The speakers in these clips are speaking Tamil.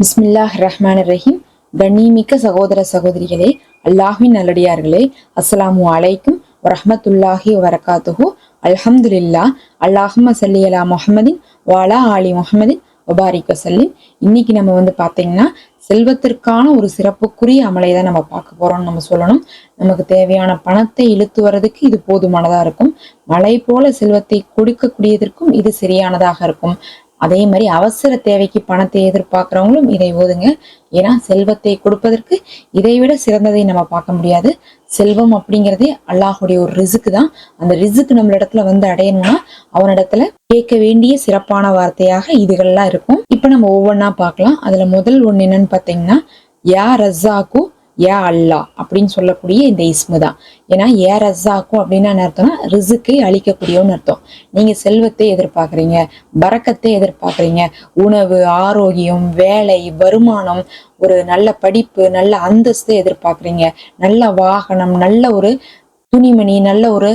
பிஸ்மில்லாஹ் ரஹ்மான் ரஹீம் கண்ணிமிக்க சகோதர சகோதரிகளே அல்லாஹின் நல்லடியார்களே அஸ்லாமு அலைக்கும் வரஹ்மத்துல்லாஹி வரகாத்துஹு அல்ஹம்துலில்லா அல்லாஹும்ம சல்லி அலா முஹமதின் வாலா ஆலி முஹமதின் வபாரிக் வசல்லிம். இன்னைக்கு நம்ம வந்து பார்த்தீங்கன்னா செல்வத்திற்கான ஒரு சிறப்புக்குரிய அமலை தான் நம்ம பார்க்க போறோம்னு நம்ம சொல்லணும். நமக்கு தேவையான பணத்தை இழுத்து வர்றதுக்கு இது போதுமானதா இருக்கும். மழை போல செல்வத்தை கொடுக்கக்கூடியதற்கும் இது சரியானதாக இருக்கும். அதே மாதிரி அவசர தேவைக்கு பணத்தை எதிர்பார்க்குறவங்களும் இதை ஓதுங்க. ஏன்னா செல்வத்தை கொடுப்பதற்கு இதை விட சிறந்ததை நம்ம பார்க்க முடியாது. செல்வம் அப்படிங்கிறதே அல்லாஹுடைய ஒரு ரிசுக்கு தான். அந்த ரிசுக்கு நம்மளிடத்துல வந்து அடையணும்னா அவனிடத்துல கேட்க வேண்டிய சிறப்பான வார்த்தையாக இதுகள்லாம் இருக்கும். இப்போ நம்ம ஒவ்வொன்றா பார்க்கலாம். அதில் முதல் ஒன்று என்னன்னு பார்த்தீங்கன்னா யா ரஸ்ஸாக்கு ஏ அல்லா அப்படின்னு சொல்லக்கூடிய இந்த இஸ்மு தான். ஏன்னா ஏ ரஸாக்கும் அப்படின்னு என்ன அர்த்தம்னா ரிசுக்கை அழிக்கக்கூடியவன்னு அர்த்தம். நீங்க செல்வத்தை எதிர்பார்க்குறீங்க பறக்கத்தை எதிர்பார்க்குறீங்க உணவு ஆரோக்கியம் வேலை வருமானம் ஒரு நல்ல படிப்பு நல்ல அந்தஸ்தை எதிர்பார்க்குறீங்க நல்ல வாகனம் நல்ல ஒரு துணிமணி நல்ல ஒரு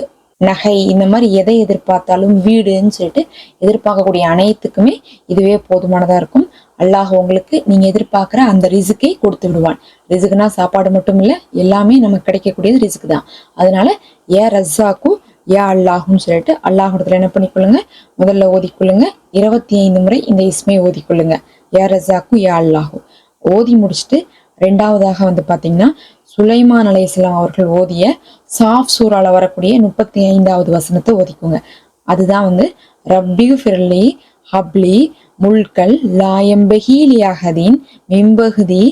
நகை இந்த மாதிரி எதை எதிர்பார்த்தாலும் வீடுன்னு சொல்லிட்டு எதிர்பார்க்கக்கூடிய அனைத்துக்குமே இதுவே போதுமானதா இருக்கும். அல்லாஹ் உங்களுக்கு நீங்க எதிர்பார்க்குற அந்த ரிசுக்கை கொடுத்து விடுவான். ரிசுக்குனா சாப்பாடு மட்டும் இல்ல எல்லாமே நமக்கு கிடைக்கக்கூடியது ரிசுக்கு தான். அதனால ஏ ரஸ்ஸாக்கு ஏ அல்லாஹுன்னு சொல்லிட்டு அல்லாஹிடத்துல என்ன பண்ணிக்கொள்ளுங்க? முதல்ல ஓதிக்கொள்ளுங்க. இருபத்தி ஐந்து முறை இந்த இஸ்மையை ஓதிக்கொள்ளுங்க. ஏ ரஸாக்கும் ஏ அல்லாஹு. ஓதி முடிச்சுட்டு ரெண்டாவதாக வந்து பாத்தீங்கன்னா சுலைமான் அலையாம் அவர்கள் ஓதிய சாஃப் சூறால வரக்கூடிய முப்பத்தி ஐந்தாவது வசனத்தை ஓதிக்குங்க. அதுதான் வந்து ரப்பி ஃபிர்லி ஹப்லி முல்கல் லாயம்பஹீலியாகதீன் மிம்பகுதி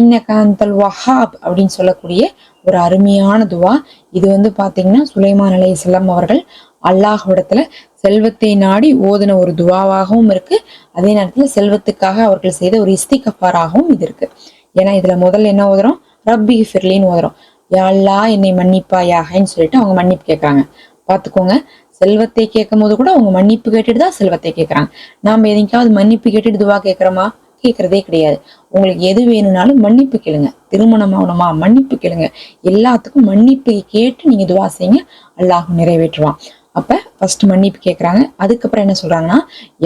இன்னகாந்தல் வஹாப் அப்படின்னு சொல்லக்கூடிய ஒரு அருமையான துவா. இது வந்து பாத்தீங்கன்னா சுலைமான் அலையாம் அவர்கள் அல்லாஹ்விடத்துல செல்வத்தை நாடி ஓதின ஒரு துவாவாகவும் இருக்கு. அதே நேரத்துல செல்வத்துக்காக அவர்கள் செய்த ஒரு இஸ்திகஃபாராகவும் இது இருக்கு. ஏன்னா இதுல முதல்ல என்ன ஓதுறோம் ரப்பி ஃபிர்லின்னு ஓதுறோம் யாழ்லா என்னை மன்னிப்பா யாகன்னு சொல்லிட்டு அவங்க மன்னிப்பு கேட்கறாங்க பார்த்துக்கோங்க செல்வத்தை கேட்கும் போது கூட அவங்க மன்னிப்பு கேட்டுட்டு தான் செல்வத்தை கேட்கறாங்க நாம எதுக்காவது மன்னிப்பு கேட்டுட்டு துவா கேட்கறோமா கேட்கறதே கிடையாது. உங்களுக்கு எது வேணும்னாலும் மன்னிப்பு கேளுங்க. திருமணம் ஆகணுமா? மன்னிப்பு கேளுங்க. எல்லாத்துக்கும் மன்னிப்பு கேட்டு நீங்க துவா செய்யுங்க. அல்லாஹ் நிறைவேற்றுவான். அப்ப ஃபஸ்ட்டு மன்னிப்பு கேட்குறாங்க அதுக்கப்புறம் என்ன சொல்றாங்கன்னா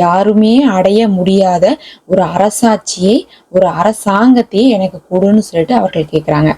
யாருமே அடைய முடியாத ஒரு அரசாட்சியை ஒரு அரசாங்கத்தையே எனக்கு கொடுன்னு சொல்லிட்டு அவர்கள் கேட்குறாங்க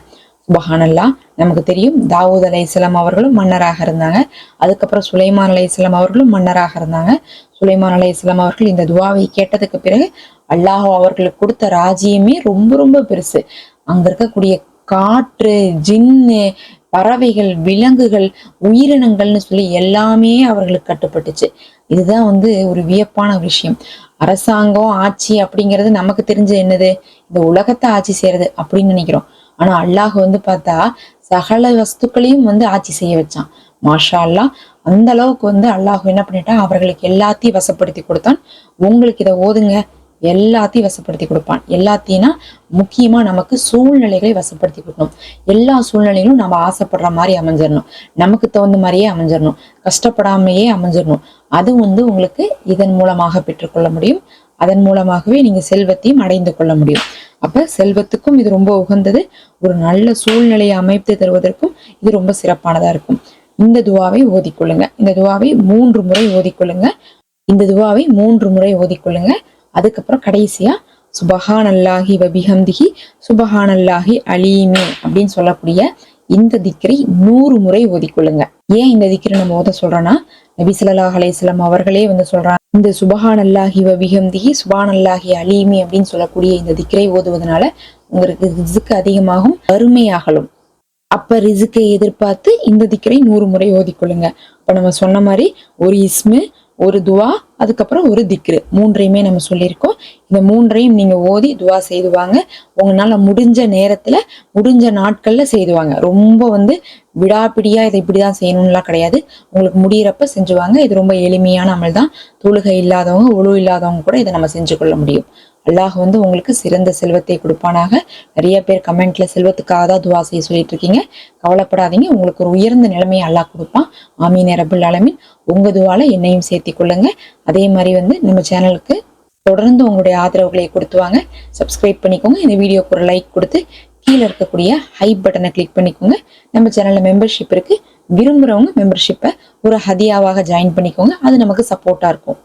சுபஹானல்லா நமக்கு தெரியும் தாவூத் அலை இஸ்லாம் அவர்களும் மன்னராக இருந்தாங்க. அதுக்கப்புறம் சுலைமான் அலை இஸ்லாம் அவர்களும் மன்னராக இருந்தாங்க. சுலைமான் அலை இஸ்லாம் அவர்கள் இந்த துவாவை கேட்டதுக்கு பிறகு அல்லாஹோ அவர்களுக்கு கொடுத்த ராஜ்யமே ரொம்ப ரொம்ப பெருசு. அங்க இருக்கக்கூடிய காற்று ஜின்னு பறவைகள் விலங்குகள் உயிரினங்கள்னு சொல்லி எல்லாமே அவர்களுக்கு கட்டுப்பட்டுச்சு. இதுதான் வந்து ஒரு வியப்பான விஷயம். அரசாங்கம் ஆட்சி அப்படிங்கிறது நமக்கு தெரிஞ்ச என்னது? இந்த உலகத்தை ஆட்சி செய்யறது அப்படின்னு நினைக்கிறோம். ஆனா அல்லாஹ் வந்து பார்த்தா சகல வஸ்துக்களையும் வந்து ஆட்சி செய்ய வச்சான். மாஷா அல்லாஹ் அந்த அளவுக்கு வந்து அல்லாஹ் என்ன பண்ணிட்டான்? அவர்களுக்கு எல்லாத்தையும் வசப்படுத்தி கொடுத்தான். உங்களுக்கு இதை ஓதுங்க. எல்லாத்தையும் வசப்படுத்தி கொடுப்பான். எல்லாத்தையும்னா முக்கியமா நமக்கு சூழ்நிலைகளை வசப்படுத்தி கொடுக்கணும். எல்லா சூழ்நிலைகளும் நம்ம ஆசைப்படுற மாதிரி அமைஞ்சிடணும். நமக்கு தகுந்த மாதிரியே அமைஞ்சிடணும். கஷ்டப்படாமையே அமைஞ்சிடணும். அது வந்து உங்களுக்கு இதன் மூலமாக பெற்றுக்கொள்ள முடியும். அதன் மூலமாகவே நீங்க செல்வத்தையும் அடைந்து கொள்ள முடியும். அப்ப செல்வத்துக்கும் இது ரொம்ப உகந்தது. ஒரு நல்ல சூழ்நிலையை அமைத்து தருவதற்கும் இது ரொம்ப சிறப்பானதா இருக்கும். இந்த துவாவை ஓதிக்கொள்ளுங்க. இந்த துவாவை மூன்று முறை ஓதிக்கொள்ளுங்க. இந்த துவாவை மூன்று முறை ஓதிக்கொள்ளுங்க. அதுக்கப்புறம் கடைசியா சுபஹானல்லாஹி வபிஹம்திஹி சுபஹானல்லாஹி அலீமி அப்படின்னு சொல்லக்கூடிய இந்த திக்ரை நூறு முறை ஓதிக்கொள்ளுங்க. ஏன் இந்த திக்கரை நம்ம ஓத சொல்றோம்னா நபி ஸல்லல்லாஹு அவர்களே வந்து சொல்றாங்க இந்த சுபஹான் அல்லாஹி வபிஹம்திஹி சுபான் அல்லாஹி அலீமி அப்படின்னு சொல்லக்கூடிய இந்த திக்ரை ஓதுவதனால உங்களுக்கு ரிசுக்கு அதிகமாகும் வறுமையாகலும் அப்ப ரிசுக்கை எதிர்பார்த்து இந்த திக்ரை நூறு முறை ஓதிக்கொள்ளுங்க. இப்ப நம்ம சொன்ன மாதிரி ஒரு இஸ்மு ஒரு துவா அதுக்கப்புறம் ஒரு திக்ரு. மூன்றையுமே நம்ம சொல்லியிருக்கோம். இந்த மூன்றையும் நீங்க ஓதி துவா செய்துவாங்க உங்களால முடிஞ்ச நேரத்துல முடிஞ்ச நாட்கள்ல செய்துவாங்க ரொம்ப வந்து விடாப்பிடியாக இதை இப்படிதான் செய்யணும்லாம் கிடையாது. உங்களுக்கு முடியிறப்ப செஞ்சுவாங்க இது ரொம்ப எளிமையான அமல் தான் தொழுகை இல்லாதவங்க ஒழு இல்லாதவங்க கூட இதை நம்ம செஞ்சு கொள்ள முடியும். அல்லாஹ் வந்து உங்களுக்கு சிறந்த செல்வத்தை கொடுப்பானாக. நிறைய பேர் கமெண்ட்ல செல்வத்துக்காக தான் துவா செய்ய சொல்லிட்டு இருக்கீங்க. கவலைப்படாதீங்க. உங்களுக்கு ஒரு உயர்ந்த நிலைமையை அல்லாஹ் கொடுப்பான். ஆமீன் ரபுல் ஆலமீன். உங்க துவால என்னையும் சேர்த்தி கொள்ளுங்க. அதே மாதிரி வந்து நம்ம சேனலுக்கு தொடர்ந்து உங்களுடைய ஆதரவுகளை கொடுத்துவாங்க சப்ஸ்கிரைப் பண்ணிக்கோங்க. இந்த வீடியோக்கு ஒரு லைக் கொடுத்து கீழே இருக்கக்கூடிய ஹை பட்டனை கிளிக் பண்ணிக்கோங்க. நம்ம சேனல்ல மெம்பர்ஷிப் இருக்கு. விரும்புகிறவங்க மெம்பர்ஷிப்பை ஒரு ஹதியாவாக ஜாயின் பண்ணிக்கோங்க. அது நமக்கு சப்போர்ட்டாக இருக்கும்.